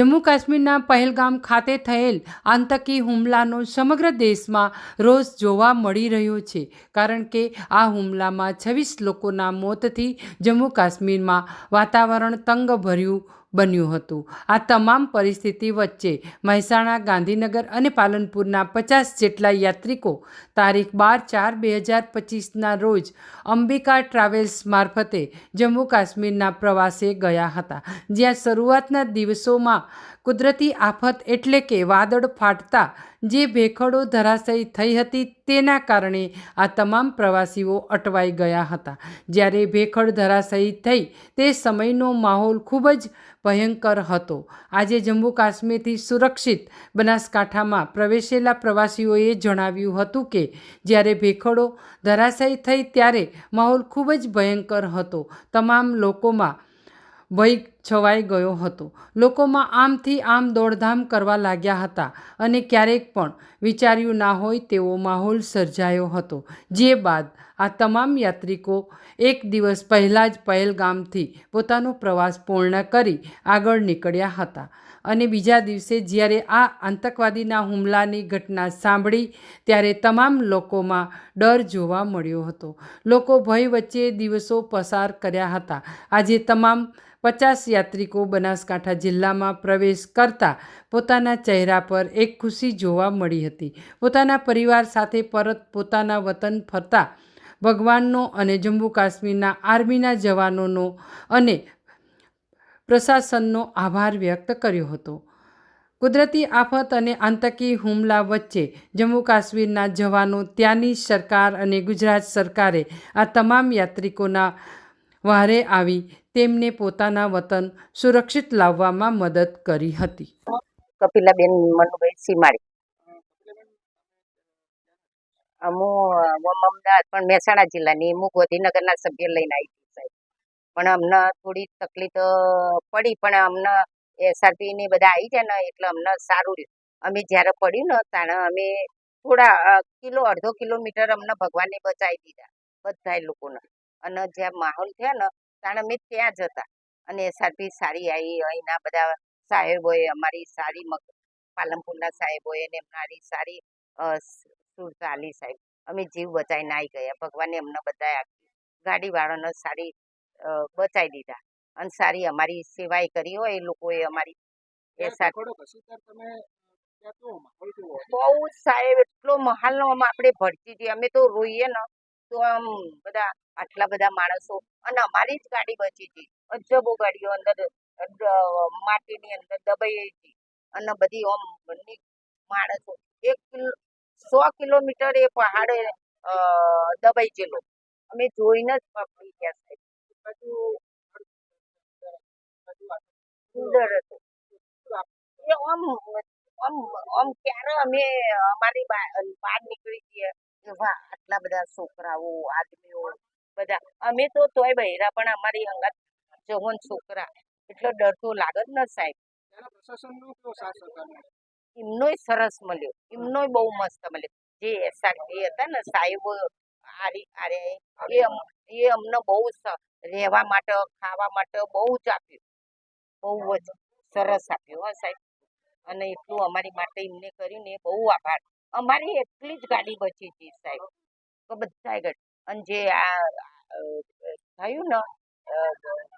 જમ્મુ કાશ્મીરના પહેલગામ ખાતે થયેલ આતંકી હુમલાનો સમગ્ર દેશમાં રોષ જોવા મળી રહ્યો છે. કારણ કે આ હુમલામાં છવ્વીસ લોકોના મોતથી જમ્મુ કાશ્મીરમાં વાતાવરણ તંગભર્યું બન્યું હતું. આ તમામ પરિસ્થિતિ વચ્ચે મહેસાણા, ગાંધીનગર અને પાલનપુરના પચાસ જેટલા યાત્રિકો તારીખ બાર ચાર બે હજાર પચીસના રોજ અંબિકા ટ્રાવેલ્સ મારફતે જમ્મુ કાશ્મીરના પ્રવાસે ગયા હતા. જ્યાં શરૂઆતના દિવસોમાં કુદરતી આફત એટલે કે વાદળ ફાટતા જે ભેખડો ધરાશયી થઈ હતી તેના કારણે આ તમામ પ્રવાસીઓ અટવાઈ ગયા હતા. જ્યારે ભેખડ ધરાશયી થઈ તે સમયનો માહોલ ખૂબ જ ભયંકર હતો. આજે જમ્મુ કાશ્મીરથી સુરક્ષિત બનાસકાંઠામાં પ્રવેશેલા પ્રવાસીઓએ જણાવ્યું હતું કે જ્યારે ભેખડો ધરાશયી થઈ ત્યારે માહોલ ખૂબ જ ભયંકર હતો. તમામ લોકોમાં ભય છવાઈ ગયો હતો. લોકોમાં આમથી આમ દોડધામ કરવા લાગ્યા હતા અને ક્યારેક પણ વિચાર્યું ના હોય તેવો માહોલ સર્જાયો હતો. જે બાદ આ તમામ યાત્રિકો એક દિવસ પહેલાં જ પહેલગામથી પોતાનો પ્રવાસ પૂર્ણ કરી આગળ નીકળ્યા હતા અને બીજા દિવસે જ્યારે આ આતંકવાદીના હુમલાની ઘટના સાંભળી ત્યારે તમામ લોકોમાં ડર જોવા મળ્યો હતો. લોકો ભય વચ્ચે દિવસો પસાર કર્યા હતા. આજે તમામ પચાસ યાત્રિકો બનાસકાંઠા જિલ્લામાં પ્રવેશ કરતા પોતાના ચહેરા પર એક ખુશી જોવા મળી હતી. પોતાના પરિવાર સાથે પરત પોતાના વતન ફરતા ભગવાનનો અને જમ્મુ કાશ્મીરના આર્મીના જવાનોનો અને પ્રશાસનનો આભાર વ્યક્ત કર્યો હતો. કુદરતી આફત અને આતંકી હુમલા વચ્ચે જમ્મુ કાશ્મીરના જવાનો ત્યાંની સરકાર અને ગુજરાત સરકારે આ તમામ યાત્રિકોના વહારે આવી તેમને પોતાના વતન સુરક્ષિત લાવવામાં મદદ કરી હતી. કપિલાબેન મનુભાઈ સીમાડી. હું અમ અમદાવાદ, પણ મહેસાણા જિલ્લાની હું ગોધીનગરના સભ્ય લઈને આવી હતી સાહેબ. પણ અમને થોડી તકલીફ પડી, પણ અમને એસઆરપી ને બધા આવી જાય ને એટલે અમને સારું રહ્યું. અમે જ્યારે પડ્યું ને ત્યારે અમે થોડા કિલો, અડધો કિલોમીટર અમને ભગવાને બચાવી દીધા બધા લોકોને. અને જ્યાં માહોલ થયો ને ત્યારે અમે ત્યાં જ હતા. અને એસઆરપી સારી આવી અહીંના બધા સાહેબોએ અમારી સારી પાલનપુરના સાહેબોએ ને મારી સારી સુરતાલી સાહેબ અમે જીવ બચાવીને આવી ગયા. ભગવાને અમને બધા ગાડીવાળાને સારી બચાવી દીધા. અને સારી અમારી સેવાય કરી હોય એ લોકોએ અમારી ત્યાં? બહુ જ સાહેબ એટલો મહાલનો આમ આપણે ભરતી હતી અમે તો રોઈએ ને. તો આમ બધા, આટલા બધા માણસો. અને અમારી જ ગાડી બચી હતી. અજબો ગાડીઓ અંદર માટીની અંદર દબાઈ હતી. અને બધી આમ બંને માણસો, એક કિલો, સો કિલોમીટર એ પહાડે દબાઈ ગયેલો. અમે જોઈને જ પકડી ગયા સાહેબ. સુંદર હતું. આમ આમ આમ ક્યારે અમે અમારી બહાર નીકળી ગયા? એવા આટલા બધા છોકરાઓ આદમીઓ બધા. અમે તો તોય બહેરા પણ અમારી અંગત જવાન છોકરા. એટલો ડર તો લાગત ને સાહેબ? એમનોય સરસ મળ્યો. એમનોય બહુ મસ્ત મળ્યો. જે એસઆરપી હતા ને સાહેબો આરી આરે એ એ અમને બહુ રહેવા માટે ખાવા માટે બહુ જ આપ્યું. બહુ જ સરસ આપ્યું હો સાહેબ. અને એટલું અમારી માટે એમને કર્યું ને બહુ આભાર. અમારી એટલી જ ગાડી બચી હતી સાહેબ તો બધાય ગાડી. અને જે આ થયું ને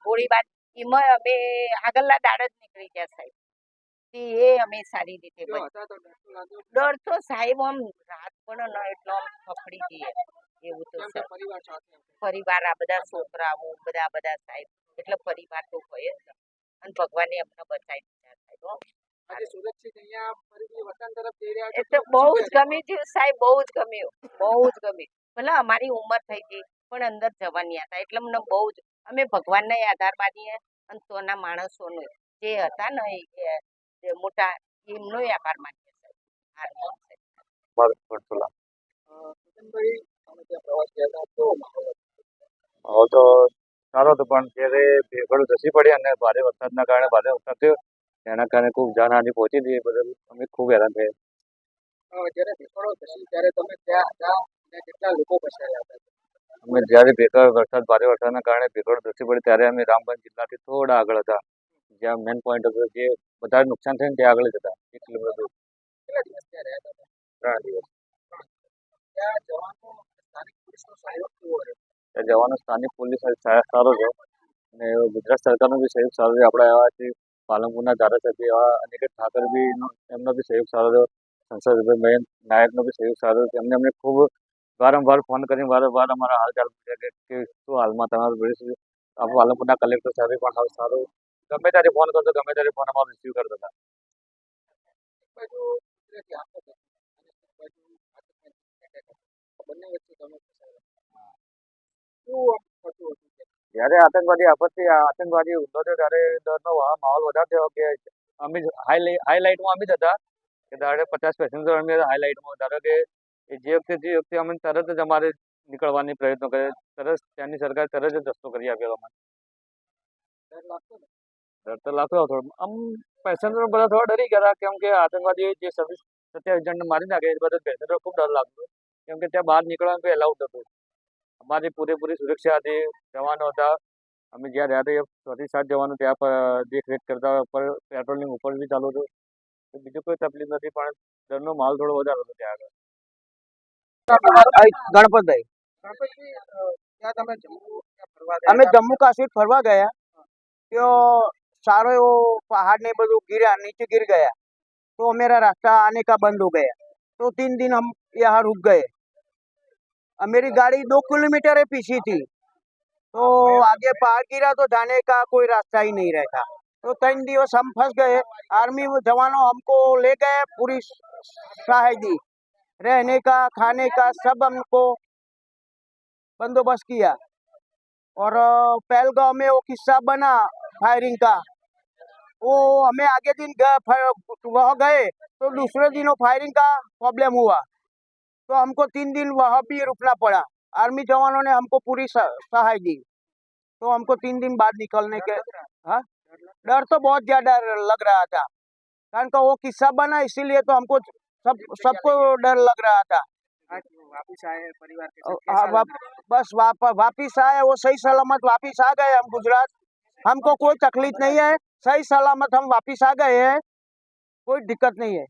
ગોળીબાર એમાં અમે આગળના દાડ જ નીકળી ગયા સાહેબ. એ અમે સારી રીતે ડર તો સાહેબ આમ રાત પણ ન એટલો આમ ફફડી દઈએ એવું તો પરિવાર આ બધા છોકરાઓ બધા બધા સાહેબ. એટલે પરિવાર તો હોય જ અને ભગવાને અમને બચાવી દીધા સાહેબ હો. આજે સુરક્ષિત અહીંયા ફરીથી વતન તરફ જઈ રહ્યા છો એટલે તો બહુ જ ગમી ગયું સાહેબ બહુ જ ગમ્યું બહુ જ ગમ્યું. ભલે અમારી ઉંમર થઈ ગઈ પણ અંદર જવાની હતા એટલે મને બહુ જ અમે ભગવાનને આધાર માનીએ અને તોના માણસોનો જે હતા ને એ મોટા એમનો આભાર માનીએ માહોલ તો સારો હતો પણ ત્યારે ભેગડું ધસી પડી અને ભારે વરસાદના કારણે ભારે વરસાદ થયો એના કારણે ખૂબ જાનહાનિ પહોંચી હતી એ બદલ અમે ખૂબ હેરાન થયા. જ્યારે ભેખડો ઘસી ત્યારે તમે ત્યાં હતા કેટલા લોકો ફસાયા હતા અમે જ્યારે ભેગા વરસાદ ભારે વરસાદના કારણે ભેગડું ધસી પડી ત્યારે અમે રામબન જિલ્લાથી થોડા આગળ હતા. જ્યાં મેન પોઈન્ટ હતો જે વધારે નુકસાન થયું ત્યાં આગળ જતા એક કિલોમીટર દૂર. કેટલા દિવસ ત્યાં રહ્યા હતા ત્રણ દિવસ. ત્યાં જવાનો સ્થાનિક પોલીસનો સહયોગ કેવો રહ્યો? ત્યાં જવાનો સ્થાનિક પોલીસ સારો છે અને ગુજરાત સરકારનો બી સહયોગ સારો છે. આપણા એવા જે પાલનપુરના ધારાસભ્ય એવા અનિકેત ઠાકર બી એમનો બી સહયોગ સારો રહ્યો. સંસદ સભ્ય મયંક નાયકનો બી સહયોગ સારો રહ્યો. એમને અમને ખૂબ વારંવાર ફોન કરીને વારંવાર અમારા હાલચાલ પૂછ્યા કે શું હાલમાં તમારું બધું આપણું પાલનપુરના કલેક્ટર સાહેબ પણ હાલ સારું ગમે ત્યારે ફોન કરતો, ગમે ત્યારે ફોન અમારો રિસીવ કરતા હતા. બંને વચ્ચે તમે જ્યારે આતંકવાદી આપત્તિ આતંકવાદી હુમલો થયો ત્યારે ડરનો માહોલ વધારે થયો કે અમે હાઈલાઇટમાં અમે જ હતા. કે દાડે પચાસ પેસેન્જર અમે હાઈલાઇટમાં ધારો કે જે વખતે જે વખતે અમે તરત જ અમારે નીકળવાની પ્રયત્નો કરે તરત ત્યાંની સરકાર તરત જ રસ્તો કરી આપ્યો અમને ડર તો લાગતો થોડો આમ પેસેન્જર બધા થોડા ડરી ગયા કેમ કે આતંકવાદી જે સર્વિસ સત્યાવીસ જણને મારી નાખે એ બધા પેસેન્જરો ખૂબ ડર લાગતો. કેમ કે ત્યાં બહાર નીકળવાનું કોઈ એલાઉડ નહોતું અમારી પૂરેપૂરી સુરક્ષા હતી જવાનો હતા. અમે જ્યાં રહ્યા હતા ચોથી સાત જવાનું ત્યાં પર દેખરેખ કરતા ઉપર પેટ્રોલિંગ ઉપર બી ચાલુ હતું. બીજું કોઈ તકલીફ નથી, પણ દરનો માલ થોડો વધારો હતો ત્યાં આગળ. ગણપતભાઈ? અમે જમ્મુ કાશ્મીર ફરવા ગયા. તો સારો એવો પહાડ ને બધું ગીર્યા, નીચે ગીર ગયા. તો મેરા રાસ્તા આને કા બંધ હો ગયા. તો તીન દિન હમ યહાં રૂક ગયે. अब मेरी गाड़ी दो किलोमीटर है पीछे थी। तो आगे पहाड़ गिरा तो जाने का कोई रास्ता ही नहीं रहता। तो तीन दिवस हम फंस गए। आर्मी जवानों हमको ले गए पूरी सहायती रहने का, खाने का सब हमको बंदोबस्त किया। और पहलगांव में वो किस्सा बना फायरिंग का। वो हमें आगे दिन गए गए तो दूसरे दिन वो फायरिंग का प्रॉब्लम हुआ। तो हमको तीन दिन वहाँ भी रुकना पड़ा। आर्मी जवानों ने हमको पूरी सहाय दी। तो हमको तीन दिन बाद निकलने के हाँ? डर तो बहुत ज़्यादा लग रहा था। कारण का वो किस्सा बना इसीलिए तो हमको सब सबको डर लग रहा था। वापिस आए परिवार के हाँ, वाप, बस वाप, वापिस आए वो सही सलामत वापिस आ गए हम गुजरात। हमको कोई तकलीफ़ नहीं है सही सलामत हम वापिस आ गए हैं कोई दिक्कत नहीं है।